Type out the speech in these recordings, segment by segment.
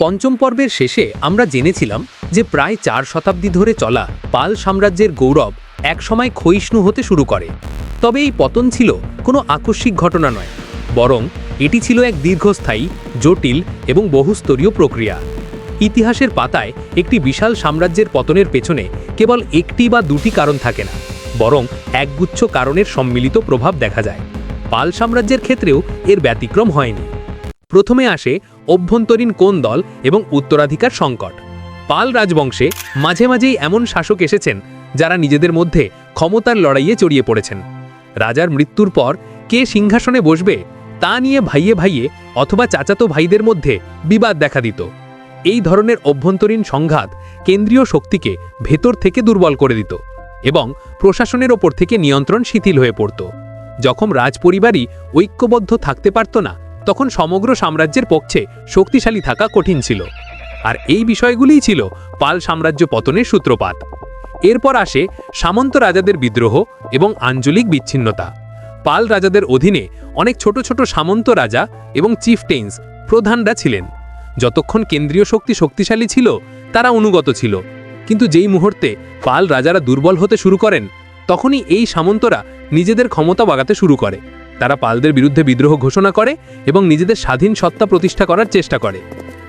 পঞ্চম পর্বের শেষে আমরা জেনেছিলাম যে প্রায় চার শতাব্দী ধরে চলা পাল সাম্রাজ্যের গৌরব একসময় ক্ষয়িষ্ণু হতে শুরু করে। তবে এই পতন ছিল কোনো আকস্মিক ঘটনা নয়, বরং এটি ছিল এক দীর্ঘস্থায়ী, জটিল এবং বহুস্তরীয় প্রক্রিয়া। ইতিহাসের পাতায় একটি বিশাল সাম্রাজ্যের পতনের পেছনে কেবল একটি বা দুটি কারণ থাকে না, বরং একগুচ্ছ কারণের সম্মিলিত প্রভাব দেখা যায়। পাল সাম্রাজ্যের ক্ষেত্রেও এর ব্যতিক্রম হয়নি। প্রথমে আসে অভ্যন্তরীণ কোন দল এবং উত্তরাধিকার সংকট। পাল রাজবংশে মাঝে মাঝেই এমন শাসক এসেছেন যারা নিজেদের মধ্যে ক্ষমতার লড়াইয়ে জড়িয়ে পড়েছেন। রাজার মৃত্যুর পর কে সিংহাসনে বসবে তা নিয়ে ভাইয়ে ভাইয়ে অথবা চাচাতো ভাইদের মধ্যে বিবাদ দেখা দিত। এই ধরনের অভ্যন্তরীণ সংঘাত কেন্দ্রীয় শক্তিকে ভেতর থেকে দুর্বল করে দিত এবং প্রশাসনের ওপর থেকে নিয়ন্ত্রণ শিথিল হয়ে পড়ত। যখন রাজপরিবারই ঐক্যবদ্ধ থাকতে পারত না তখন সমগ্র সাম্রাজ্যের পক্ষে শক্তিশালী থাকা কঠিন ছিল। আর এই বিষয়গুলিই ছিল পাল সাম্রাজ্য পতনের সূত্রপাত। এরপর আসে সামন্ত রাজাদের বিদ্রোহ এবং আঞ্চলিক বিচ্ছিন্নতা। পাল রাজাদের অধীনে অনেক ছোট ছোট সামন্ত রাজা এবং চিফটেইনস প্রধানরা ছিলেন। যতক্ষণ কেন্দ্রীয় শক্তি শক্তিশালী ছিল, তারা অনুগত ছিল। কিন্তু যেই মুহূর্তে পাল রাজারা দুর্বল হতে শুরু করেন, তখনই এই সামন্তরা নিজেদের ক্ষমতা বাগাতে শুরু করে। তারা পালদের বিরুদ্ধে বিদ্রোহ ঘোষণা করে এবং নিজেদের স্বাধীন সত্তা প্রতিষ্ঠা করার চেষ্টা করে।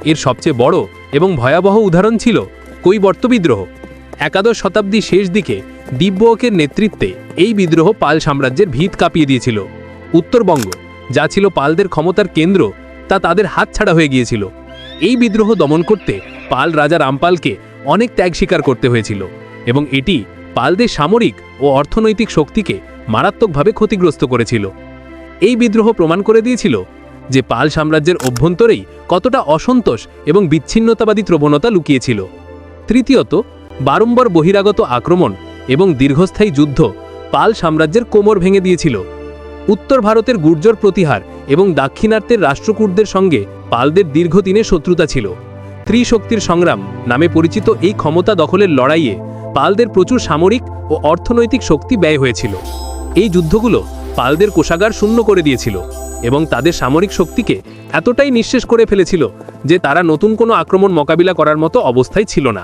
এর সবচেয়ে বড় এবং ভয়াবহ উদাহরণ ছিল কৈবর্ত বিদ্রোহ। একাদশ শতাব্দী শেষ দিকে দিব্যকের নেতৃত্বে এই বিদ্রোহ পাল সাম্রাজ্যের ভিত কাঁপিয়ে দিয়েছিল। উত্তরবঙ্গ, যা ছিল পালদের ক্ষমতার কেন্দ্র, তা তাদের হাতছাড়া হয়ে গিয়েছিল। এই বিদ্রোহ দমন করতে পাল রাজা রামপালকে অনেক ত্যাগ স্বীকার করতে হয়েছিল এবং এটি পালদের সামরিক ও অর্থনৈতিক শক্তিকে মারাত্মকভাবে ক্ষতিগ্রস্ত করেছিল। এই বিদ্রোহ প্রমাণ করে দিয়েছিল যে পাল সাম্রাজ্যের অভ্যন্তরেই কতটা অসন্তোষ এবং বিচ্ছিন্নতাবাদী প্রবণতা লুকিয়েছিল। তৃতীয়ত, বারম্বার বহিরাগত আক্রমণ এবং দীর্ঘস্থায়ী যুদ্ধ পাল সাম্রাজ্যের কোমর ভেঙে দিয়েছিল। উত্তর ভারতের গুর্জর প্রতিহার এবং দাক্ষিণাত্যের রাষ্ট্রকূটদের সঙ্গে পালদের দীর্ঘদিনে শত্রুতা ছিল। ত্রিশক্তির সংগ্রাম নামে পরিচিত এই ক্ষমতা দখলের লড়াইয়ে পালদের প্রচুর সামরিক ও অর্থনৈতিক শক্তি ব্যয় হয়েছিল। এই যুদ্ধগুলো পালদের কোষাগার শূন্য করে দিয়েছিল এবং তাদের সামরিক শক্তিকে এতটাই নিঃশেষ করে ফেলেছিল যে তারা নতুন কোনো আক্রমণ মোকাবিলা করার মতো অবস্থায় ছিল না।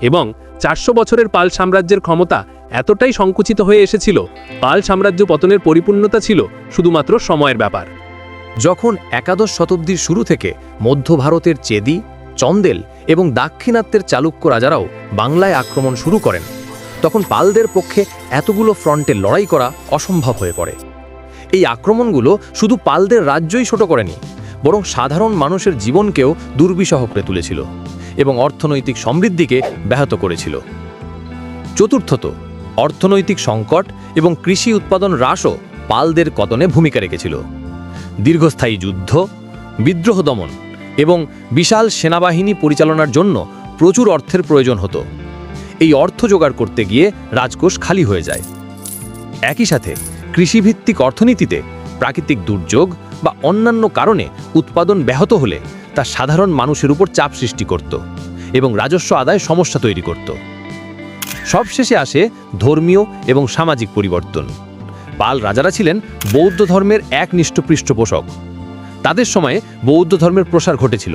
এবং চারশো বছরের পাল সাম্রাজ্যের ক্ষমতা এতটাই সংকুচিত হয়ে এসেছিল, পাল সাম্রাজ্য পতনের পরিপূর্ণতা ছিল শুধুমাত্র সময়ের ব্যাপার। যখন একাদশ শতাব্দীর শুরু থেকে মধ্য ভারতের চেদি, চন্দেল এবং দাক্ষিণাত্যের চালুক্য রাজারাও বাংলায় আক্রমণ শুরু করেন তখন পালদের পক্ষে এতগুলো ফ্রন্টে লড়াই করা অসম্ভব হয়ে পড়ে। এই আক্রমণগুলো শুধু পালদের রাজ্যই ছোট করেনি, বরং সাধারণ মানুষের জীবনকেও দুর্বিষহ করে তুলেছিল এবং অর্থনৈতিক সমৃদ্ধিকে ব্যাহত করেছিল। চতুর্থত, অর্থনৈতিক সংকট এবং কৃষি উৎপাদন হ্রাসও পালদের কতনে ভূমিকা রেখেছিল। দীর্ঘস্থায়ী যুদ্ধ, বিদ্রোহ দমন এবং বিশাল সেনাবাহিনী পরিচালনার জন্য প্রচুর অর্থের প্রয়োজন হতো। এই অর্থ জোগাড় করতে গিয়ে রাজকোষ খালি হয়ে যায়। একই সাথে কৃষিভিত্তিক অর্থনীতিতে প্রাকৃতিক দুর্যোগ বা অন্যান্য কারণে উৎপাদন ব্যাহত হলে তা সাধারণ মানুষের উপর চাপ সৃষ্টি করত এবং রাজস্ব আদায় সমস্যা তৈরি করত। সবশেষে আসে ধর্মীয় এবং সামাজিক পরিবর্তন। পাল রাজারা ছিলেন বৌদ্ধ ধর্মের একনিষ্ঠ পৃষ্ঠপোষক তাদের সময়ে বৌদ্ধ ধর্মের প্রসার ঘটেছিল।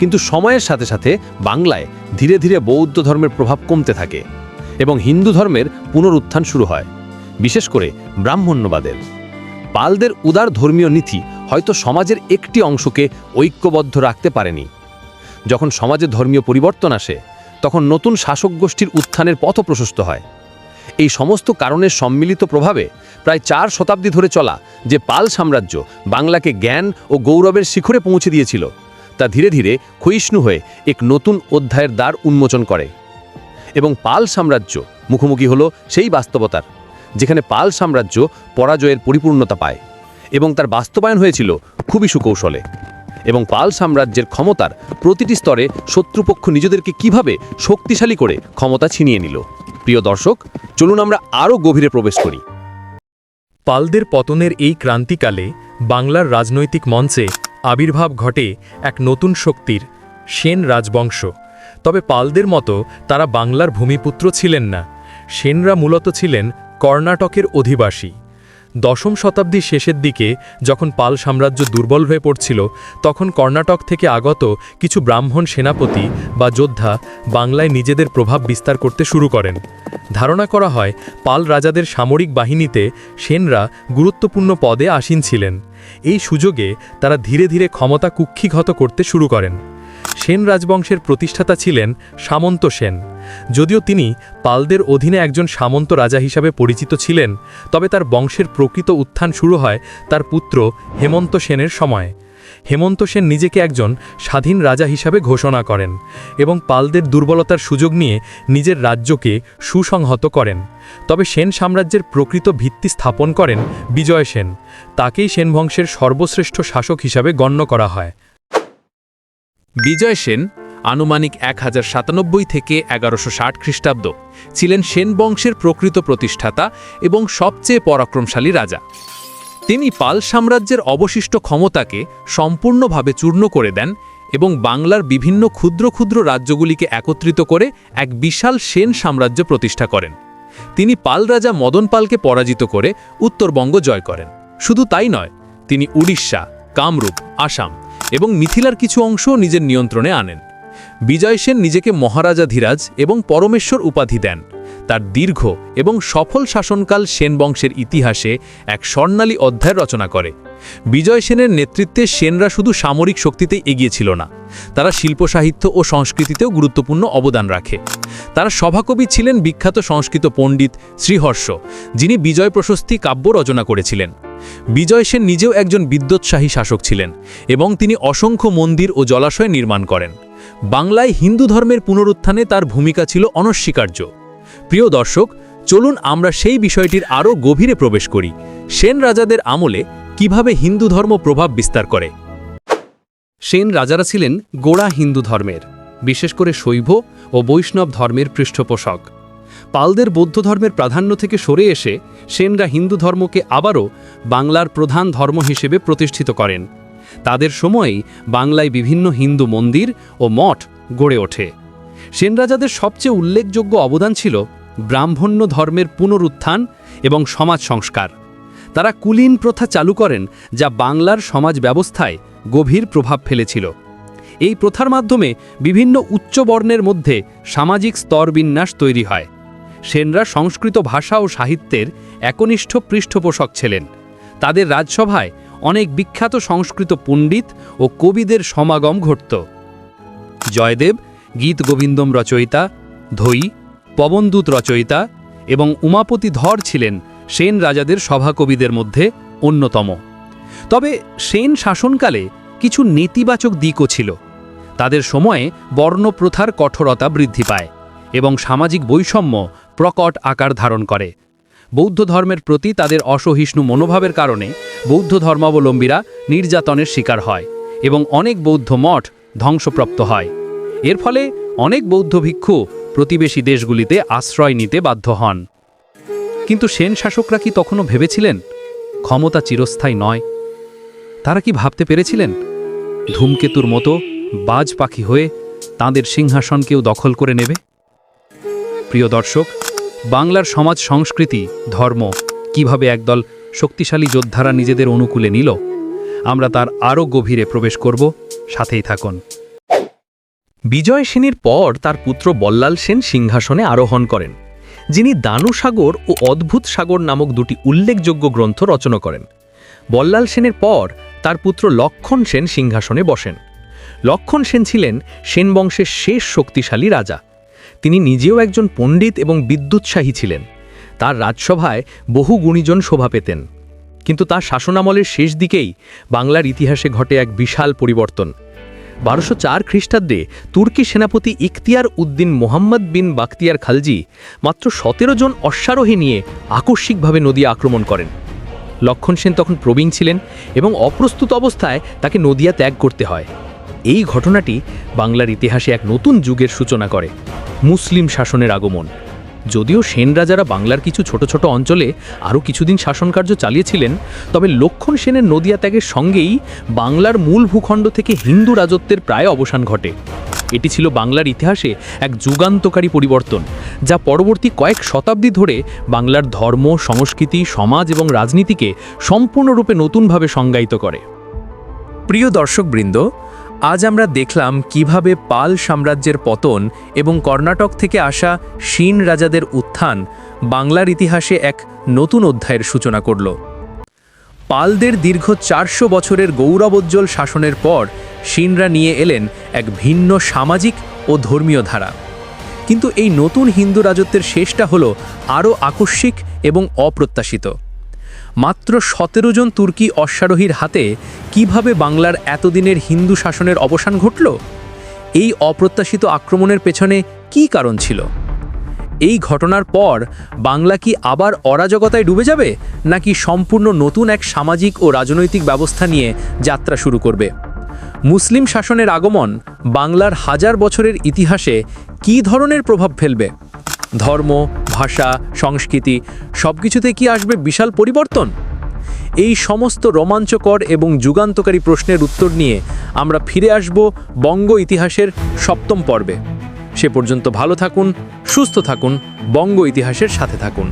কিন্তু সময়ের সাথে সাথে বাংলায় ধীরে ধীরে বৌদ্ধ ধর্মের প্রভাব কমতে থাকে এবং হিন্দু ধর্মের পুনরুত্থান শুরু হয়, বিশেষ করে ব্রাহ্মণ্যবাদের। পালদের উদার ধর্মীয় নীতি হয়তো সমাজের একটি অংশকে ঐক্যবদ্ধ রাখতে পারেনি। যখন সমাজে ধর্মীয় পরিবর্তন আসে, তখন নতুন শাসক গোষ্ঠীর উত্থানের পথ প্রশস্ত হয়। এই সমস্ত কারণের সম্মিলিত প্রভাবে প্রায় চার শতাব্দী ধরে চলা যে পাল সাম্রাজ্য বাংলাকে জ্ঞান ও গৌরবের শিখরে পৌঁছে দিয়েছিল তা ধীরে ধীরে ক্ষয়িষ্ণু হয়ে এক নতুন অধ্যায়ের দ্বার উন্মোচন করে। এবং পাল সাম্রাজ্য মুখোমুখি হলো সেই বাস্তবতার, যেখানে পাল সাম্রাজ্য পরাজয়ের পরিপূর্ণতা পায় এবং তার বাস্তবায়ন হয়েছিল খুবই সুকৌশলে। এবং পাল সাম্রাজ্যের ক্ষমতার প্রতিটি স্তরে শত্রুপক্ষ নিজেদেরকে কীভাবে শক্তিশালী করে ক্ষমতা ছিনিয়ে নিল। প্রিয় দর্শক, চলুন আমরা আরও গভীরে প্রবেশ করি। পালদের পতনের এই ক্রান্তিকালে বাংলার রাজনৈতিক মঞ্চে আবির্ভাব ঘটে এক নতুন শক্তির, সেন রাজবংশ। তবে পালদের মতো তারা বাংলার ভূমিপুত্র ছিলেন না। সেনরা মূলত ছিলেন কর্ণাটকের অধিবাসী। দশম শতাব্দীর শেষের দিকে যখন পাল সাম্রাজ্য দুর্বল হয়ে পড়ছিল, তখন কর্ণাটক থেকে আগত কিছু ব্রাহ্মণ সেনাপতি বা যোদ্ধা বাংলায় নিজেদের প্রভাব বিস্তার করতে শুরু করেন। ধারণা করা হয়, পাল রাজাদের সামরিক বাহিনীতে সেনরা গুরুত্বপূর্ণ পদে আসীন ছিলেন। এই সুযোগে তারা ধীরে ধীরে ক্ষমতা কুক্ষিগত করতে শুরু করেন। সেন রাজবংশের প্রতিষ্ঠাতা ছিলেন সামন্ত সেন। যদিও তিনি পালদের অধীনে একজন সামন্ত রাজা হিসাবে পরিচিত ছিলেন, তবে তার বংশের প্রকৃত উত্থান শুরু হয় তার পুত্র হেমন্ত সেনের সময়। হেমন্ত সেন নিজেকে একজন স্বাধীন রাজা হিসাবে ঘোষণা করেন এবং পালদের দুর্বলতার সুযোগ নিয়ে নিজের রাজ্যকে সুসংহত করেন। তবে সেন সাম্রাজ্যের প্রকৃত ভিত্তি স্থাপন করেন বিজয় সেন। তাকেই সেন বংশের সর্বশ্রেষ্ঠ শাসক হিসাবে গণ্য করা হয়। বিজয় সেন আনুমানিক এক হাজার সাতানব্বই থেকে এগারোশো ষাট খ্রিস্টাব্দ ছিলেন সেন বংশের প্রকৃত প্রতিষ্ঠাতা এবং সবচেয়ে পরাক্রমশালী রাজা। তিনি পাল সাম্রাজ্যের অবশিষ্ট ক্ষমতাকে সম্পূর্ণভাবে চূর্ণ করে দেন এবং বাংলার বিভিন্ন ক্ষুদ্র ক্ষুদ্র রাজ্যগুলিকে একত্রিত করে এক বিশাল সেন সাম্রাজ্য প্রতিষ্ঠা করেন। তিনি পাল রাজা মদন পালকে পরাজিত করে উত্তরবঙ্গ জয় করেন। শুধু তাই নয়, তিনি উড়িষ্যা, কামরূপ, আসাম এবং মিথিলার কিছু অংশও নিজের নিয়ন্ত্রণে আনেন। বিজয় সেন নিজেকে মহারাজা ধীরাজ এবং পরমেশ্বর উপাধি দেন। তার দীর্ঘ এবং সফল শাসনকাল সেন বংশের ইতিহাসে এক স্বর্ণালী অধ্যায় রচনা করে। বিজয় সেনের নেতৃত্বে সেনরা শুধু সামরিক শক্তিতেই এগিয়েছিল না, তারা শিল্প সাহিত্য ও সংস্কৃতিতেও গুরুত্বপূর্ণ অবদান রাখে। তারা সভাকবি ছিলেন বিখ্যাত সংস্কৃত পণ্ডিত শ্রীহর্ষ, যিনি বিজয় প্রশস্তি কাব্য রচনা করেছিলেন। বিজয় সেন নিজেও একজন বিদ্যোৎসাহী শাসক ছিলেন এবং তিনি অসংখ্য মন্দির ও জলাশয় নির্মাণ করেন। বাংলায় হিন্দু ধর্মের পুনরুত্থানে তার ভূমিকা ছিল অনস্বীকার্য। প্রিয় দর্শক, চলুন আমরা সেই বিষয়টির আরও গভীরে প্রবেশ করি। সেন রাজাদের আমলে কীভাবে হিন্দু ধর্ম প্রভাব বিস্তার করে? সেন রাজারা ছিলেন গোড়া হিন্দু ধর্মের, বিশেষ করে শৈব ও বৈষ্ণব ধর্মের পৃষ্ঠপোষক। পালদের বৌদ্ধ ধর্মের প্রাধান্য থেকে সরে এসে সেনরা হিন্দু ধর্মকে আবারও বাংলার প্রধান ধর্ম হিসেবে প্রতিষ্ঠিত করেন। তাদের সময়েই বাংলায় বিভিন্ন হিন্দু মন্দির ও মঠ গড়ে ওঠে। সেন রাজাদের সবচেয়ে উল্লেখযোগ্য অবদান ছিল ব্রাহ্মণ্য ধর্মের পুনরুত্থান এবং সমাজ সংস্কার। তারা কুলীন প্রথা চালু করেন, যা বাংলার সমাজ ব্যবস্থায় গভীর প্রভাব ফেলেছিল। এই প্রথার মাধ্যমে বিভিন্ন উচ্চ বর্ণের মধ্যে সামাজিক স্তরবিন্যাস তৈরি হয়। সেনরা সংস্কৃত ভাষা ও সাহিত্যের একনিষ্ঠ পৃষ্ঠপোষক ছিলেন। তাদের রাজসভায় অনেক বিখ্যাত সংস্কৃত পণ্ডিত ও কবিদের সমাগম ঘটত। জয়দেব, গীত গোবিন্দম রচয়িতা ধৈ পবনদূত রচয়িতা এবং উমাপতি ধর ছিলেন সেন রাজাদের সভাকবিদের মধ্যে অন্যতম। তবে সেন শাসনকালে কিছু নেতিবাচক দিকও ছিল। তাদের সময়ে বর্ণপ্রথার কঠোরতা বৃদ্ধি পায় এবং সামাজিক বৈষম্য প্রকট আকার ধারণ করে। বৌদ্ধ ধর্মের প্রতি তাদের অসহিষ্ণু মনোভাবের কারণে বৌদ্ধ ধর্মাবলম্বীরা নির্যাতনের শিকার হয় এবং অনেক বৌদ্ধ মঠ ধ্বংসপ্রাপ্ত হয়। এর ফলে অনেক বৌদ্ধ ভিক্ষু প্রতিবেশী দেশগুলিতে আশ্রয় নিতে বাধ্য হন। কিন্তু সেন শাসকরা কি তখনও ভেবেছিলেন, ক্ষমতা চিরস্থায়ী নয়? তারা কি ভাবতে পেরেছিলেন, ধূমকেতুর মতো বাজ পাখি হয়ে তাঁদের সিংহাসনকেও দখল করে নেবে? প্রিয় দর্শক, বাংলার সমাজ সংস্কৃতি, ধর্ম কীভাবে একদল শক্তিশালী যোদ্ধারা নিজেদের অনুকূলে নিল, আমরা তার আরও গভীরে প্রবেশ করব। সাথেই থাকুন। বিজয় সেনের পর তার পুত্র বল্লাল সেন সিংহাসনে আরোহণ করেন, যিনি দানু সাগর ও অদ্ভুত সাগর নামক দুটি উল্লেখযোগ্য গ্রন্থ রচনা করেন। বল্লাল সেনের পর তার পুত্র লক্ষণ সেন সিংহাসনে বসেন। লক্ষণ সেন ছিলেন সেন বংশের শেষ শক্তিশালী রাজা। তিনি নিজেও একজন পণ্ডিত এবং বিদ্যুৎসাহী ছিলেন। তার রাজসভায় বহু গুণীজন শোভা পেতেন। কিন্তু তার শাসনামলের শেষ দিকেই বাংলার ইতিহাসে ঘটে এক বিশাল পরিবর্তন। বারোশো চার খ্রিস্টাব্দে তুর্কি সেনাপতি ইখতিয়ার উদ্দিন মোহাম্মদ বিন বাখতিয়ার খালজি মাত্র সতেরো জন অশ্বারোহী নিয়ে আকস্মিকভাবে নদী আক্রমণ করেন। লক্ষণ সেন তখন প্রবীণ ছিলেন এবং অপ্রস্তুত অবস্থায় তাকে নদিয়া ত্যাগ করতে হয়। এই ঘটনাটি বাংলার ইতিহাসে এক নতুন যুগের সূচনা করে। মুসলিম শাসনের আগমন। যদিও সেন রাজারা বাংলার কিছু ছোট ছোট অঞ্চলে আরও কিছুদিন শাসনকার্য চালিয়েছিলেন, তবে লক্ষণ সেনের নদিয়া ত্যাগের সঙ্গেই বাংলার মূল ভূখণ্ড থেকে হিন্দু রাজত্বের প্রায় অবসান ঘটে। এটি ছিল বাংলার ইতিহাসে এক যুগান্তকারী পরিবর্তন, যা পরবর্তী কয়েক শতাব্দী ধরে বাংলার ধর্ম, সংস্কৃতি, সমাজ এবং রাজনীতিকে সম্পূর্ণরূপে নতুনভাবে সংজ্ঞায়িত করে। প্রিয় দর্শকবৃন্দ আজ আমরা দেখলাম কীভাবে পাল সাম্রাজ্যের পতন এবং কর্ণাটক থেকে আসা শীন রাজাদের উত্থান বাংলার ইতিহাসে এক নতুন অধ্যায়ের সূচনা করল। পালদের দীর্ঘ চারশো বছরের গৌরবোজ্জ্বল শাসনের পর শীনরা নিয়ে এলেন এক ভিন্ন সামাজিক ও ধর্মীয় ধারা। কিন্তু এই নতুন হিন্দু রাজত্বের শেষটা হল আরও আকস্মিক এবং অপ্রত্যাশিত। মাত্র সতেরো জন তুর্কি অশ্বারোহীর হাতে কীভাবে বাংলার এতদিনের হিন্দু শাসনের অবসান ঘটল? এই অপ্রত্যাশিত আক্রমণের পেছনে কী কারণ ছিল? এই ঘটনার পর বাংলা কি আবার অরাজকতায় ডুবে যাবে? নাকি সম্পূর্ণ নতুন এক সামাজিক ও রাজনৈতিক ব্যবস্থা নিয়ে যাত্রা শুরু করবে? মুসলিম শাসনের আগমন বাংলার হাজার বছরের ইতিহাসে কী ধরনের প্রভাব ফেলবে? ধর্ম, ভাষা, সংস্কৃতি সব কিছুতে কি আসবে বিশাল পরিবর্তন? এই সমস্ত রোমাঞ্চকর এবং যুগান্তকারী প্রশ্নের উত্তর নিয়ে আমরা ফিরে আসব বঙ্গ ইতিহাসের সপ্তম পর্বে। সে পর্যন্ত ভালো থাকুন, সুস্থ থাকুন, বঙ্গ ইতিহাসের সাথে থাকুন।